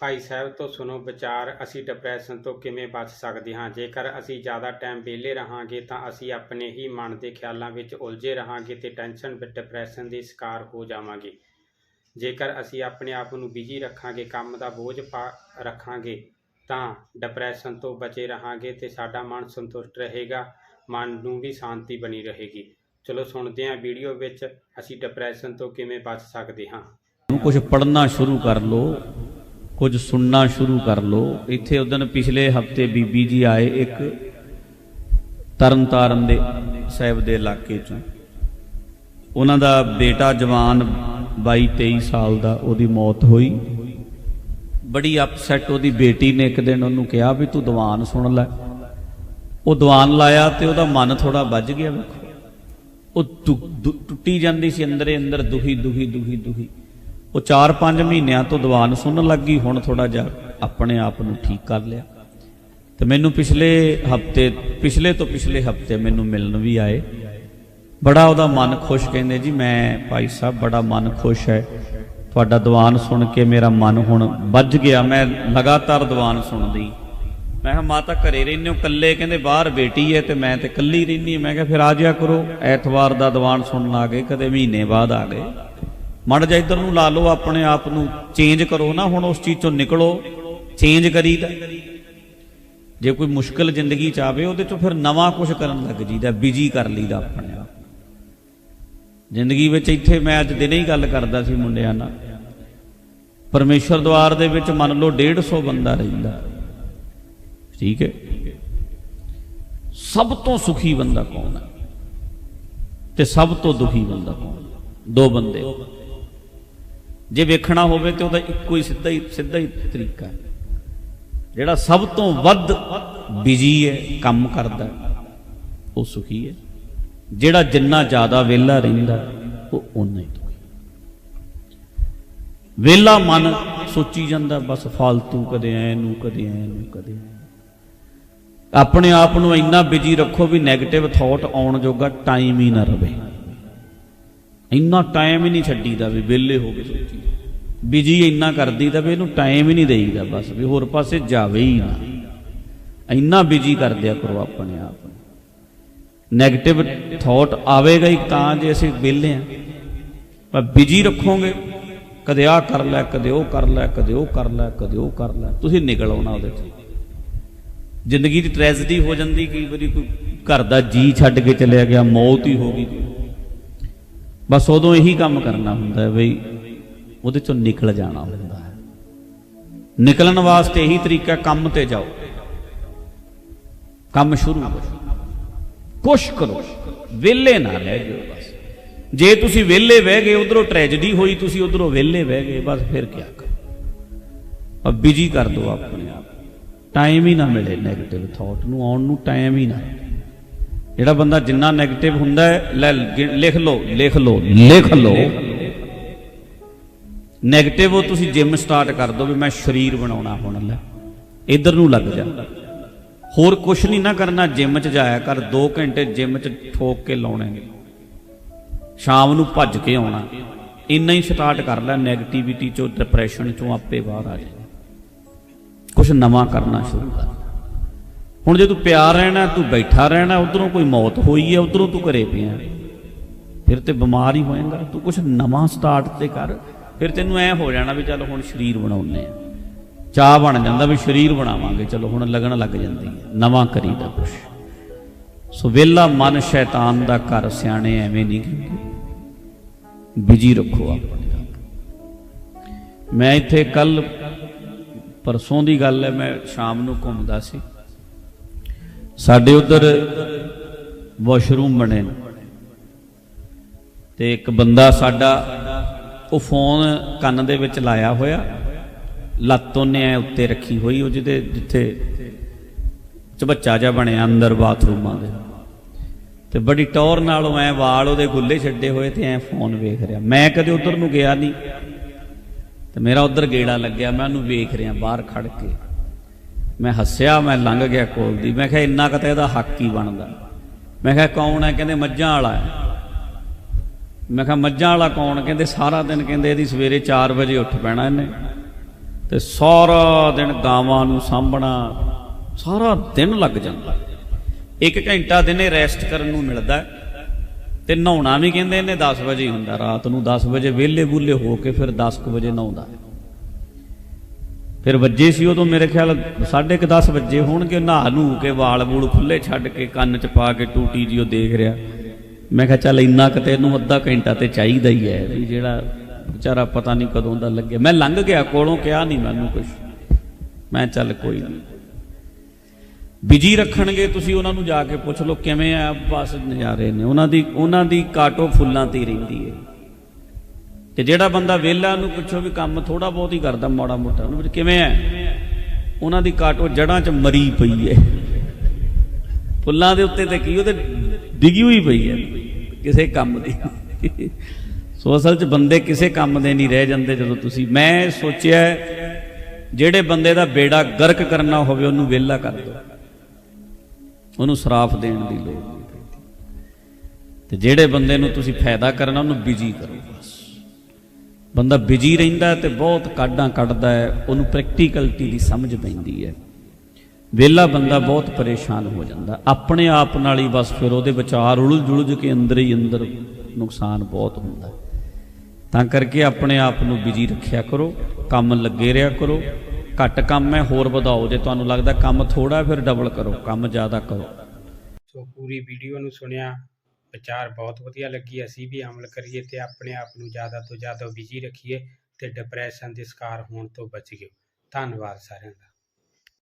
ਭਾਈ ਸਾਹਿਬ ਤੋਂ ਸੁਣੋ ਵਿਚਾਰ, ਅਸੀਂ ਡਿਪਰੈਸ਼ਨ ਤੋਂ ਕਿਵੇਂ ਬਚ ਸਕਦੇ ਹਾਂ? ਜੇਕਰ ਅਸੀਂ ਜ਼ਿਆਦਾ ਟਾਈਮ ਵਿਹਲੇ ਰਹਾਂਗੇ ਤਾਂ ਅਸੀਂ ਆਪਣੇ ਹੀ ਮਨ ਦੇ ਖਿਆਲਾਂ ਵਿੱਚ ਉਲਝੇ ਰਹਾਂਗੇ ਤੇ ਟੈਨਸ਼ਨ ਵਿੱਚ ਡਿਪਰੈਸ਼ਨ ਦੇ ਸ਼ਿਕਾਰ ਹੋ ਜਾਵਾਂਗੇ। ਜੇਕਰ ਅਸੀਂ ਆਪਣੇ ਆਪ ਨੂੰ ਬਿਜ਼ੀ ਰੱਖਾਂਗੇ, ਕੰਮ ਦਾ ਬੋਝ ਪਾ ਰੱਖਾਂਗੇ, ਤਾਂ ਡਿਪਰੈਸ਼ਨ ਤੋਂ ਬਚੇ ਰਹਾਂਗੇ ਤੇ ਸਾਡਾ ਮਨ ਸੰਤੁਸ਼ਟ ਰਹੇਗਾ, ਮਨ ਨੂੰ ਵੀ ਸ਼ਾਂਤੀ ਬਣੀ ਰਹੇਗੀ। ਚਲੋ ਸੁਣਦੇ ਹਾਂ ਵੀਡੀਓ ਵਿੱਚ ਅਸੀਂ ਡਿਪਰੈਸ਼ਨ ਤੋਂ ਕਿਵੇਂ ਬਚ ਸਕਦੇ ਹਾਂ। ਕੁਝ ਪੜ੍ਹਨਾ ਸ਼ੁਰੂ ਕਰ ਲਓ। ਕੁਝ ਸੁਣਨਾ ਸ਼ੁਰੂ ਕਰ ਲਓ ਇੱਥੇ ਉਦੋਂ ਪਿਛਲੇ ਹਫ਼ਤੇ ਬੀਬੀ ਜੀ ਆਏ ਇੱਕ ਤਰਨਤਾਰਨ ਦੇ ਸਾਹਿਬ ਦੇ ਇਲਾਕੇ ਚੋਂ। ਉਹਨਾਂ ਦਾ ਬੇਟਾ ਜਵਾਨ 22 23 ਸਾਲ ਦਾ, ਉਹਦੀ ਮੌਤ ਹੋਈ। ਬੜੀ ਅਪਸੈਟ ਉਹਦੀ ਬੇਟੀ ਨੇ ਇੱਕ ਦਿਨ ਉਹਨੂੰ ਕਿਹਾ ਵੀ ਤੂੰ ਦੀਵਾਨ ਸੁਣ ਲੈ। ਉਹ ਦੀਵਾਨ ਲਾਇਆ ਤੇ ਉਹਦਾ ਮਨ ਥੋੜਾ ਵੱਜ ਗਿਆ। ਵੇਖੋ ਉਹ ਟੁ- ਦੁ- ਟੁੱਟੀ ਜਾਂਦੀ ਸੀ ਅੰਦਰੇ ਅੰਦਰ ਦੁਖੀ ਦੁਖੀ ਦੁਖੀ ਦੁਖੀ ਉਹ 4-5 ਮਹੀਨਿਆਂ ਤੋਂ ਦੀਵਾਨ ਸੁਣਨ ਲੱਗੀ, ਹੁਣ ਥੋੜਾ ਜਿਹਾ ਆਪਣੇ ਆਪ ਨੂੰ ਠੀਕ ਕਰ ਲਿਆ। ਤੇ ਮੈਨੂੰ ਪਿਛਲੇ ਹਫ਼ਤੇ, ਪਿਛਲੇ ਤੋਂ ਪਿਛਲੇ ਹਫ਼ਤੇ ਮੈਨੂੰ ਮਿਲਣ ਵੀ ਆਏ। ਬੜਾ ਉਹਦਾ ਮਨ ਖੁਸ਼, ਕਹਿੰਦੇ ਜੀ, ਮੈਂ ਭਾਈ ਸਾਹਿਬ, ਬੜਾ ਮਨ ਖੁਸ਼ ਹੈ। ਤੁਹਾਡਾ ਦੀਵਾਨ ਸੁਣ ਕੇ ਮੇਰਾ ਮਨ ਹੁਣ ਵੱਜ ਗਿਆ। ਮੈਂ ਲਗਾਤਾਰ ਦੀਵਾਨ ਸੁਣਦੀ। ਮੈਂ ਕਿਹਾ, ਮਾਤਾ ਘਰੇ ਰਹਿੰਦੇ ਹੋ ਇਕੱਲੇ? ਕਹਿੰਦੇ, ਬਾਹਰ ਬੇਟੀ ਹੈ ਤੇ ਮੈਂ ਤੇ ਇਕੱਲੀ ਰਹਿੰਦੀ ਮੈਂ ਕਿਹਾ, ਫਿਰ ਆ ਜਿਆ ਕਰੋ। ਐਤਵਾਰ ਦਾ ਦੀਵਾਨ ਸੁਣਨ ਆ ਗਏ, ਕਦੇ ਮਹੀਨੇ ਬਾਅਦ ਆ ਗਏ। ਮੜ ਜਾ ਇੱਧਰ ਨੂੰ ਲਾ ਲਓ, ਆਪਣੇ ਆਪ ਨੂੰ ਚੇਂਜ ਕਰੋ ਨਾ, ਹੁਣ ਉਸ ਚੀਜ਼ ਚੋਂ ਨਿਕਲੋ ਚੇਂਜ ਕਰੀਦਾ ਜੇ ਕੋਈ ਮੁਸ਼ਕਲ ਜ਼ਿੰਦਗੀ ਚ ਆਵੇ, ਉਹਦੇ ਚੋਂ ਫਿਰ ਨਵਾਂ ਕੁਝ ਕਰਨ ਲੱਗ ਜੀਦਾ ਬਿਜ਼ੀ ਕਰ ਲਈਦਾ ਆਪਣੇ ਆਪ। ਜ਼ਿੰਦਗੀ ਵਿੱਚ ਇੱਥੇ ਮੈਂ ਅੱਜ ਦਿਨੇ ਹੀ ਗੱਲ ਕਰਦਾ ਸੀ ਮੁੰਡਿਆਂ ਨਾਲ। ਪਰਮੇਸ਼ਰ ਦਵਾਰ ਦੇ ਵਿੱਚ ਮੰਨ ਲਓ 150 ਬੰਦਾ ਰਹਿੰਦਾ। ਠੀਕ ਹੈ? ਸਭ ਤੋਂ ਸੁਖੀ ਬੰਦਾ ਕੌਣ ਹੈ? ਤੇ ਸਭ ਤੋਂ ਦੁਖੀ ਬੰਦਾ ਕੌਣ ਦੋ ਬੰਦੇ। ਜੇ ਵੇਖਣਾ ਹੋਵੇ ਤੇ ਉਹਦਾ ਇੱਕੋ ਹੀ ਸਿੱਧਾ ਹੀ ਸਿੱਧਾ ਹੀ ਤਰੀਕਾ ਹੈ। ਜਿਹੜਾ ਸਭ ਤੋਂ ਵੱਧ ਬਿਜ਼ੀ ਹੈ, ਕੰਮ ਕਰਦਾ ਉਹ ਸੁਖੀ ਹੈ। ਜਿਹੜਾ ਜਿੰਨਾ ਜ਼ਿਆਦਾ ਵਿਹਲਾ ਰਹਿੰਦਾ, ਉਹ ਉਨਾ ਹੀ ਦੁਖੀ ਵਿਹਲਾ ਮਨ ਸੋਚੀ ਜਾਂਦਾ, ਬਸ ਫालतू ਕਦੇ ਐ ਨੂੰ, ਕਦੇ ਐ ਨੂੰ, ਕਦੇ ਆਪਣੇ ਆਪ ਨੂੰ ਇੰਨਾ ਬਿਜ਼ੀ ਰੱਖੋ ਵੀ 네ਗੇਟਿਵ ਥਾਟ ਆਉਣ ਜੋਗਾ ਟਾਈਮ ਹੀ ਨਾ ਰਹੇ ਇੰਨਾ ਟਾਈਮ ਹੀ ਨਹੀਂ ਛੱਡੀਦਾ ਵੀ ਵਿਹਲੇ ਹੋ ਕੇ ਸੋਚੀ ਬਿਜ਼ੀ ਇੰਨਾ ਕਰਦੀ ਤਾਂ ਵੀ ਇਹਨੂੰ ਟਾਈਮ ਹੀ ਨਹੀਂ ਦੇਈਦਾ ਬਸ, ਵੀ ਹੋਰ ਪਾਸੇ ਜਾਵੇ ਹੀ ਨਾ। ਇੰਨਾ ਬਿਜ਼ੀ ਕਰ ਦਿਆ ਕਰੋ ਆਪਣੇ ਆਪ। ਨੂੰ 네ਗੇਟਿਵ ਥਾਟ ਆਵੇਗਾ ਹੀ ਤਾਂ ਜੇ ਅਸੀਂ ਵਿਹਲੇ ਆ। ਪਰ ਬਿਜ਼ੀ ਰੱਖੋਗੇ, ਕਦੇ ਆ ਕਰ ਲੈ, ਕਦੇ ਉਹ ਕਰ ਲੈ, ਕਦੇ ਉਹ ਕਰ ਲੈ, ਕਦੇ ਉਹ ਕਰ ਲੈ, ਤੁਸੀਂ ਨਿਕਲ ਆਉਣਾ ਉਹਦੇ ਤੋਂ ਜ਼ਿੰਦਗੀ ਦੀ ਟ੍ਰੈਜਡੀ ਹੋ ਜਾਂਦੀ, ਕਈ ਵਾਰੀ ਕੋਈ ਘਰ ਦਾ ਜੀ ਛੱਡ ਕੇ ਚਲਿਆ ਗਿਆ, ਮੌਤ ਹੀ ਹੋ ਗਈ। ਬਸ ਉਦੋਂ ਇਹੀ ਕੰਮ ਕਰਨਾ ਹੁੰਦਾ ਹੈ ਬਈ, ਉਹਦੇ ਚੋਂ ਨਿਕਲ ਜਾਣਾ ਹੁੰਦਾ ਹੈ। ਨਿਕਲਣ ਵਾਸਤੇ ਇਹੀ ਤਰੀਕਾ ਕੰਮ ਤੇ ਜਾਓ। ਕੰਮ ਸ਼ੁਰੂ ਕਰੋ। ਕੁਛ ਕਰੋ। ਵਿਹਲੇ ਨਾ ਰਹਿ ਜਾਓ ਬਸ। ਜੇ ਤੁਸੀਂ ਵਿਹਲੇ ਬਹਿ ਗਏ, ਉਧਰੋਂ ਟ੍ਰੈਜਡੀ ਹੋਈ, ਤੁਸੀਂ ਉਧਰੋਂ ਵਿਹਲੇ ਬਹਿ ਗਏ, ਬਸ ਫਿਰ ਕੀ ਕਰੋ ਅਬ ਬਿਜ਼ੀ ਕਰ ਦਿਓ ਆਪਣੇ ਆਪ। ਟਾਈਮ ਹੀ ਨਾ ਮਿਲੇ 네ਗੇਟਿਵ ਥਾਟ ਨੂੰ, ਆਉਣ ਨੂੰ ਟਾਈਮ ਹੀ ਨਾ ਜਿਹੜਾ ਬੰਦਾ ਜਿੰਨਾ ਨੈਗੇਟਿਵ ਹੁੰਦਾ ਹੈ, ਲੈ ਲਿਖ ਲਓ ਲਿਖ ਲਓ ਲਿਖ ਲਓ। ਨੈਗੇਟਿਵ ਉਹ ਤੁਸੀਂ ਜਿਮ ਸਟਾਰਟ ਕਰ ਦਿਓ ਵੀ ਮੈਂ ਸਰੀਰ ਬਣਾਉਣਾ ਹੁਣ ਲੈ। ਇਧਰ ਨੂੰ ਲੱਗ ਜਾ। ਹੋਰ ਕੁਝ ਨਹੀਂ ਨਾ ਕਰਨਾ ਜਿਮ 'ਚ ਜਾਇਆ ਕਰ 2 ਘੰਟੇ ਜਿਮ 'ਚ ਠੋਕ ਕੇ ਲਾਉਣੇ। ਸ਼ਾਮ ਨੂੰ ਭੱਜ ਕੇ ਆਉਣਾ। ਇੰਨਾ ਹੀ ਸਟਾਰਟ ਕਰ ਲੈ ਨੈਗੇਟਿਵਿਟੀ 'ਚੋਂ ਡਿਪਰੈਸ਼ਨ 'ਚੋਂ ਆਪੇ ਬਾਹਰ ਆ ਜਾ। ਕੁਝ ਨਵਾਂ ਕਰਨਾ ਸ਼ੁਰੂ ਕਰ। ਹੁਣ ਜੇ ਤੂੰ ਪਿਆਰ ਰਹਿਣਾ, ਤੂੰ ਬੈਠਾ ਰਹਿਣਾ, ਉਧਰੋਂ ਕੋਈ ਮੌਤ ਹੋਈ ਹੈ ਉਧਰੋਂ ਤੂੰ ਘਰੇ ਪਿਆ। ਫਿਰ ਤੇ ਬਿਮਾਰ ਹੀ ਹੋਏਗਾ। ਤੂੰ ਕੁਛ ਨਵਾਂ ਸਟਾਰਟ ਤੇ ਕਰ, ਫਿਰ ਤੈਨੂੰ ਐ ਹੋ ਜਾਣਾ ਵੀ ਚੱਲ ਹੁਣ ਸਰੀਰ ਬਣਾਉਨੇ ਆ। ਚਾਹ ਬਣ ਜਾਂਦਾ ਵੀ ਸਰੀਰ ਬਣਾਵਾਂਗੇ, ਚਲੋ ਹੁਣ ਲੱਗਣ ਲੱਗ ਜਾਂਦੀ ਹੈ ਨਵਾਂ ਕਰੀਦਾ ਕੁਛ। ਸੋ ਵੇਲਾ ਮਨ ਸ਼ੈਤਾਨ ਦਾ ਘਰ ਸਿਆਣੇ ਐਵੇਂ ਨਹੀਂ ਕਹਿੰਦੇ। ਬਿਜ਼ੀ ਰੱਖੋ ਆਪਣੇ ਆਪ ਮੈਂ ਇੱਥੇ ਕੱਲ ਪਰਸੋਂ ਦੀ ਗੱਲ ਹੈ, ਮੈਂ ਸ਼ਾਮ ਨੂੰ ਘੁੰਮਦਾ ਸੀ। ਸਾਡੇ ਉਧਰ ਵਾਸ਼ਰੂਮ ਬਣੇ ਨੇ। ਤੇ ਇੱਕ ਬੰਦਾ ਸਾਡਾ ਉਹ ਫੋਨ ਕੰਨ ਦੇ ਵਿੱਚ ਲਾਇਆ ਹੋਇਆ, ਲੱਤ ਉਹਨੇ ਐ ਉੱਤੇ ਰੱਖੀ ਹੋਈ, ਉਹ ਜਿਹਦੇ ਜਿੱਥੇ ਚਬੱਚਾ ਜਿਹਾ ਬਣਿਆ ਅੰਦਰ ਬਾਥਰੂਮਾਂ ਦੇ। ਤੇ ਬੜੀ ਟੌਰ ਨਾਲ ਐ ਵਾਲ ਉਹਦੇ ਗੁੱਲੇ ਛੱਡੇ ਹੋਏ ਤੇ ਐ ਫੋਨ ਵੇਖ ਰਿਹਾ। ਮੈਂ ਕਦੇ ਉਧਰ ਨੂੰ ਗਿਆ ਨਹੀਂ। ਤੇ ਮੇਰਾ ਉਧਰ ਗੇੜਾ ਲੱਗਿਆ, ਮੈਂ ਉਹਨੂੰ ਵੇਖ ਰਿਹਾ ਬਾਹਰ ਖੜ ਕੇ। ਮੈਂ ਹੱਸਿਆ, ਮੈਂ ਲੰਘ ਗਿਆ ਕੋਲ ਦੀ। ਮੈਂ ਕਿਹਾ, ਇੰਨਾ ਕੁ ਤਾਂ ਇਹਦਾ ਹੱਕ ਹੀ ਬਣਦਾ। ਮੈਂ ਕਿਹਾ, ਕੌਣ ਹੈ? ਕਹਿੰਦੇ ਮੱਝਾਂ ਵਾਲਾ ਮੈਂ ਕਿਹਾ, ਮੱਝਾਂ ਵਾਲਾ ਕੌਣ? ਕਹਿੰਦੇ ਸਾਰਾ ਦਿਨ ਕਹਿੰਦੇ ਇਹਦੀ ਸਵੇਰੇ 4 ਵਜੇ ਉੱਠ ਪੈਣਾ ਇਹਨੇ। ਤੇ ਸਾਰਾ ਦਿਨ ਗਾਵਾਂ ਨੂੰ ਸਾਂਭਣਾ, ਸਾਰਾ ਦਿਨ ਲੱਗ ਜਾਂਦਾ। ਇੱਕ ਘੰਟਾ ਦਿਨੇ ਰੈਸਟ ਕਰਨ ਨੂੰ ਮਿਲਦਾ ਹੈ। ਤੇ ਨਹਾਉਣਾ ਵੀ ਕਹਿੰਦੇ ਇਹਨੇ 10 ਵਜੇ ਹੁੰਦਾ। ਰਾਤ ਨੂੰ 10 ਵਜੇ ਵਿਹਲੇ ਬੁੱਲੇ ਹੋ ਕੇ ਫਿਰ 10 ਕੁ ਵਜੇ ਨਹਾਉਂਦਾ। ਫਿਰ ਵੱਜੇ ਸੀ ਉਦੋਂ ਮੇਰੇ ਖਿਆਲ 10:30 ਵਜੇ ਹੋਣਗੇ, ਨਹਾ ਨੂੰ ਕੇ ਵਾਲ ਵੂਲ ਖੁੱਲੇ ਛੱਡ ਕੇ ਕੰਨ 'ਚ ਪਾ ਕੇ ਟੂਟੀ ਜੀ ਉਹ ਦੇਖ ਰਿਹਾ। ਮੈਂ ਕਿਹਾ ਚੱਲ ਇੰਨਾ ਕਿਤੇ ਇਹਨੂੰ ਅੱਧਾ ਘੰਟਾ ਤੇ ਚਾਹੀਦਾ ਹੀ ਹੈ ਵੀ ਜਿਹੜਾ ਵਿਚਾਰਾ ਪਤਾ ਨਹੀਂ ਕਦੋਂ ਦਾ ਲੱਗਿਆ। ਮੈਂ ਲੰਘ ਗਿਆ, ਕੋਲੋਂ ਕਿਹਾ ਨਹੀਂ ਮੈਨੂੰ ਕੁਝ ਮੈਂ ਚੱਲ ਕੋਈ ਨਹੀਂ ਬਿਜ਼ੀ ਰੱਖਣਗੇ, ਤੁਸੀਂ ਉਹਨਾਂ ਨੂੰ ਜਾ ਕੇ ਪੁੱਛ ਲਓ ਕਿਵੇਂ ਆ, ਬਸ ਨਜ਼ਾਰੇ ਨੇ। ਉਹਨਾਂ ਦੀ ਉਹਨਾਂ ਦੀ ਕਾਟੋ ਫੁੱਲਾਂ ਤੇ ਰਹਿੰਦੀ ਹੈ। ਤੇ ਜਿਹੜਾ ਬੰਦਾ ਵਿਹਲਾ, ਉਹਨੂੰ ਪੁੱਛੋ ਵੀ ਕੰਮ ਥੋੜਾ ਬਹੁਤ ਹੀ ਕਰਦਾ, ਮਾੜਾ ਮੋਟਾ, ਉਹਨੂੰ ਪੁੱਛ ਕਿਵੇਂ ਆ ਉਹਨਾਂ ਦੀ ਕਾਟੋ ਜੜਾਂ 'ਚ ਮਰੀ ਪਈ ਹੈ। ਫੁੱਲਾਂ ਦੇ ਉੱਤੇ ਤੇ ਕੀ ਉਹਦੇ ਡਿੱਗੀ ਹੋਈ ਪਈ ਹੈ ਕਿਸੇ ਕੰਮ ਦੀ। ਸੋ ਅਸਲ 'ਚ ਬੰਦੇ ਕਿਸੇ ਕੰਮ ਦੇ ਨਹੀਂ ਰਹਿ ਜਾਂਦੇ ਜਦੋਂ ਤੁਸੀਂ, ਮੈਂ ਸੋਚਿਆ ਜਿਹੜੇ ਬੰਦੇ ਦਾ ਬੇੜਾ ਗਰਕ ਕਰਨਾ ਹੋਵੇ, ਉਹਨੂੰ ਵਿਹਲਾ ਕਰ ਦਿਓ। ਉਹਨੂੰ ਸਰਾਫ ਦੇਣ ਦੀ ਲੋੜ ਨਹੀਂ ਤੇ ਜਿਹੜੇ ਬੰਦੇ ਨੂੰ ਤੁਸੀਂ ਫਾਇਦਾ ਕਰਨਾ, ਉਹਨੂੰ ਬਿਜ਼ੀ ਕਰੋ। ਬੰਦਾ ਬਿਜ਼ੀ ਰਹਿੰਦਾ ਹੈ ਤੇ ਬਹੁਤ ਕਾਢਾਂ ਕੱਢਦਾ ਹੈ, ਉਹਨੂੰ ਪ੍ਰੈਕਟੀਕਲਟੀ ਦੀ ਸਮਝ ਪੈਂਦੀ ਹੈ। ਵਿਹਲਾ ਬੰਦਾ ਬਹੁਤ ਪਰੇਸ਼ਾਨ ਹੋ ਜਾਂਦਾ। ਆਪਣੇ ਆਪ ਨਾਲ ਹੀ ਬਸ ਫਿਰ ਉਹਦੇ ਵਿਚਾਰ ਉਲਝ ਜੁਲਝ ਕੇ ਅੰਦਰ ਹੀ ਅੰਦਰ ਨੁਕਸਾਨ ਬਹੁਤ ਹੁੰਦਾ ਤਾਂ ਕਰਕੇ ਆਪਣੇ ਆਪ ਨੂੰ ਬਿਜ਼ੀ ਰੱਖਿਆ ਕਰੋ, ਕੰਮ ਲੱਗੇ ਰਿਹਾ ਕਰੋ। ਘੱਟ ਕੰਮ ਹੈ, ਹੋਰ ਵਧਾਓ। ਜੇ ਤੁਹਾਨੂੰ ਲੱਗਦਾ ਕੰਮ ਥੋੜਾ ਫਿਰ ਡਬਲ ਕਰੋ। ਕੰਮ ਜ਼ਿਆਦਾ ਕਰੋ। ਸੋ ਪੂਰੀ ਵੀਡੀਓ ਨੂੰ ਸੁਣਿਆ। ਵਿਚਾਰ ਬਹੁਤ ਵਧੀਆ ਲੱਗੀ। ਅਸੀਂ ਵੀ ਅਮਲ ਕਰੀਏ ਤੇ ਆਪਣੇ ਆਪ ਨੂੰ ਜ਼ਿਆਦਾ ਤੋਂ ਜ਼ਿਆਦਾ ਬਿਜ਼ੀ ਰੱਖੀਏ ਤੇ ਡਿਪਰੈਸ਼ਨ ਦੇ ਸ਼ਿਕਾਰ ਹੋਣ ਤੋਂ ਬਚੀਏ। ਧੰਨਵਾਦ ਸਾਰਿਆਂ ਦਾ।